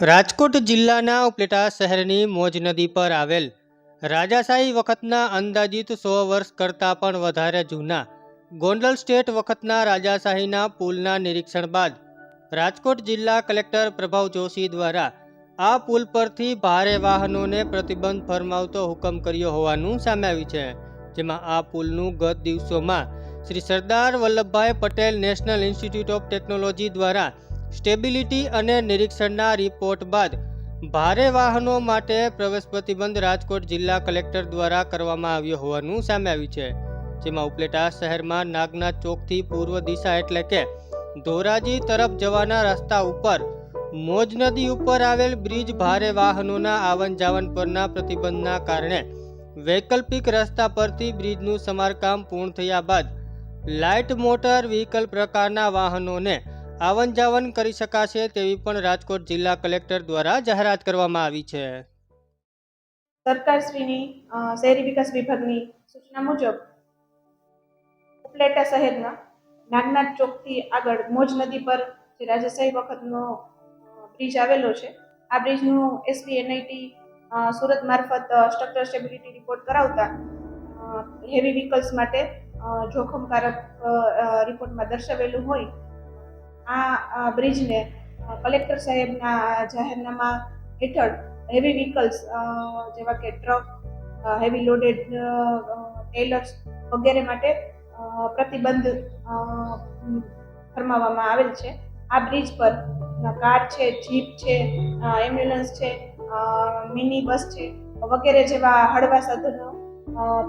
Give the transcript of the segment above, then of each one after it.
રાજકોટ જિલ્લાના ઉપલેટા શહેરની મોજ નદી પર આવેલ રાજાશાહી વખતના અંદાજિત સો વર્ષ કરતાં પણ વધારે જૂના ગોંડલ સ્ટેટ વખતના રાજાશાહીના પુલના નિરીક્ષણ બાદ રાજકોટ જિલ્લા કલેક્ટર પ્રભાવ જોશી દ્વારા આ પુલ પરથી ભારે વાહનોને પ્રતિબંધ ફરમાવતો હુકમ કર્યો હોવાનું સામે આવ્યું છે. જેમાં આ પુલનું ગત દિવસોમાં Shri Sardar Vallabhbhai Patel national institute of technology દ્વારા સ્ટેબિલિટી અને નિરીક્ષણના રિપોર્ટ બાદ ભારે વાહનો માટે પ્રવેશ પ્રતિબંધ રાજકોટ જિલ્લા કલેક્ટર દ્વારા કરવામાં આવ્યો હોવાનું સામે આવ્યું છે. જેમાં ઉપલેટા શહેરમાં નાગનાથ ચોકથી પૂર્વ દિશા એટલે કે ધોરાજી તરફ જવાના રસ્તા ઉપર મોજ નદી ઉપર આવેલ બ્રિજ ભારે વાહનોના આવન જાવન પરના પ્રતિબંધના કારણે વૈકલ્પિક રસ્તા પરથી બ્રિજનું સમારકામ પૂર્ણ થયા બાદ લાઇટ મોટર વ્હીકલ પ્રકારના વાહનોને આવન જાવન કરી શકાશે તેવી પણ રાજકોટ જિલ્લા કલેક્ટર દ્વારા જાહેરાત કરવામાં આવી છે. સરકારશ્રીની શહેરી વિકાસ વિભાગની સૂચના મુજબ ઉપલેટા શહેરના નાગનાથ ચોકથી આગળ મોજ નદી પર જે રાજાશાહી વખતનો બ્રિજ આવેલો છે, આ બ્રિજનું એસબી એનઆઈટી સુરત મારફત સ્ટ્રક્ચર સ્ટેબિલિટી રિપોર્ટ કરાવતા હેવી વ્હીકલ્સ માટે જોખમકારક રિપોર્ટમાં દર્શાવેલું હોય આ બ્રિજને કલેક્ટર સાહેબના જાહેરનામા હેઠળ હેવી વ્હીકલ્સ જેવા કે ટ્રક હેવી લોડેડ ટેલર્સ વગેરે માટે પ્રતિબંધ ફરમાવવામાં આવેલ છે. આ બ્રિજ પર કાર છે જીપ છે એમ્બ્યુલન્સ છે મિની બસ છે, વગેરે જેવા હળવા સાધનો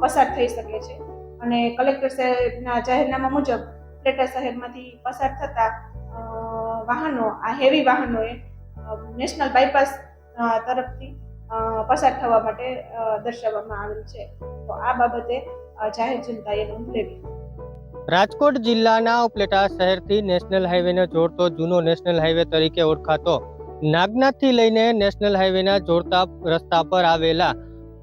પસાર થઈ શકે છે. અને કલેક્ટર સાહેબના જાહેરનામા મુજબ ઉપલેટા શહેરમાંથી પસાર થતા વાહનો, આ હેવી વાહનોએ નેશનલ બાયપાસ તરફથી પસાર થવા માટે દર્શાવવામાં આવેલ છે. તો આ બાબતે જાહેર જનતાએ નોંધ લેવી. રાજકોટ જિલ્લાના ઉપલેટા શહેરથી નેશનલ હાઈવેને જોડતો જૂનો નેશનલ હાઈવે તરીકે ઓળખાતો નાગનાથથી લઈને નેશનલ હાઈવેના જોડતા રસ્તા પર આવેલા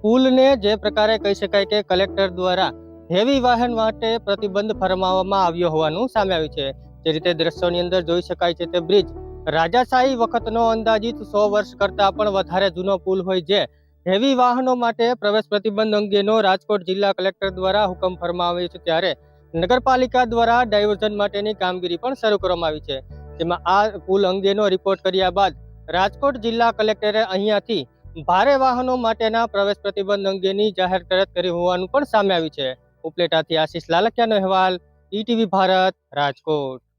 પુલને જે પ્રકારે કહી શકાય કે કલેક્ટર દ્વારા હેવી વાહન માટે પ્રતિબંધ ફરમાવવામાં આવ્યો હોવાનું સામે આવ્યું છે. જે રીતે દ્રશ્યોની અંદર જોઈ શકાય છે તે બ્રિજ. રાજાશાહી વખતનો અંદાજિત સો વર્ષ કરતાં પણ વધારે જૂનો પુલ હોય જે હેવી વાહનો માટે પ્રવેશ પ્રતિબંધ અંગેનો રાજકોટ જિલ્લા કલેક્ટર દ્વારા હુકમ ફરમાવ્યો છે ત્યારે નગરપાલિકા દ્વારા ડાયવર્ઝન માટેની કામગીરી પણ શરૂ કરવામાં આવી છે. જેમાં આ પુલ અંગેનો રિપોર્ટ કર્યા બાદ રાજકોટ જિલ્લા કલેક્ટરે અહીંયાથી ભારે વાહનો માટેના પ્રવેશ પ્રતિબંધ અંગેની જાહેર કરત કરી હોવાનું પણ સામે આવ્યું છે. ઉપલેટાથી આશીષ લાલકિયાનો અહેવાલ, ઈટીવી ભારત, રાજકોટ.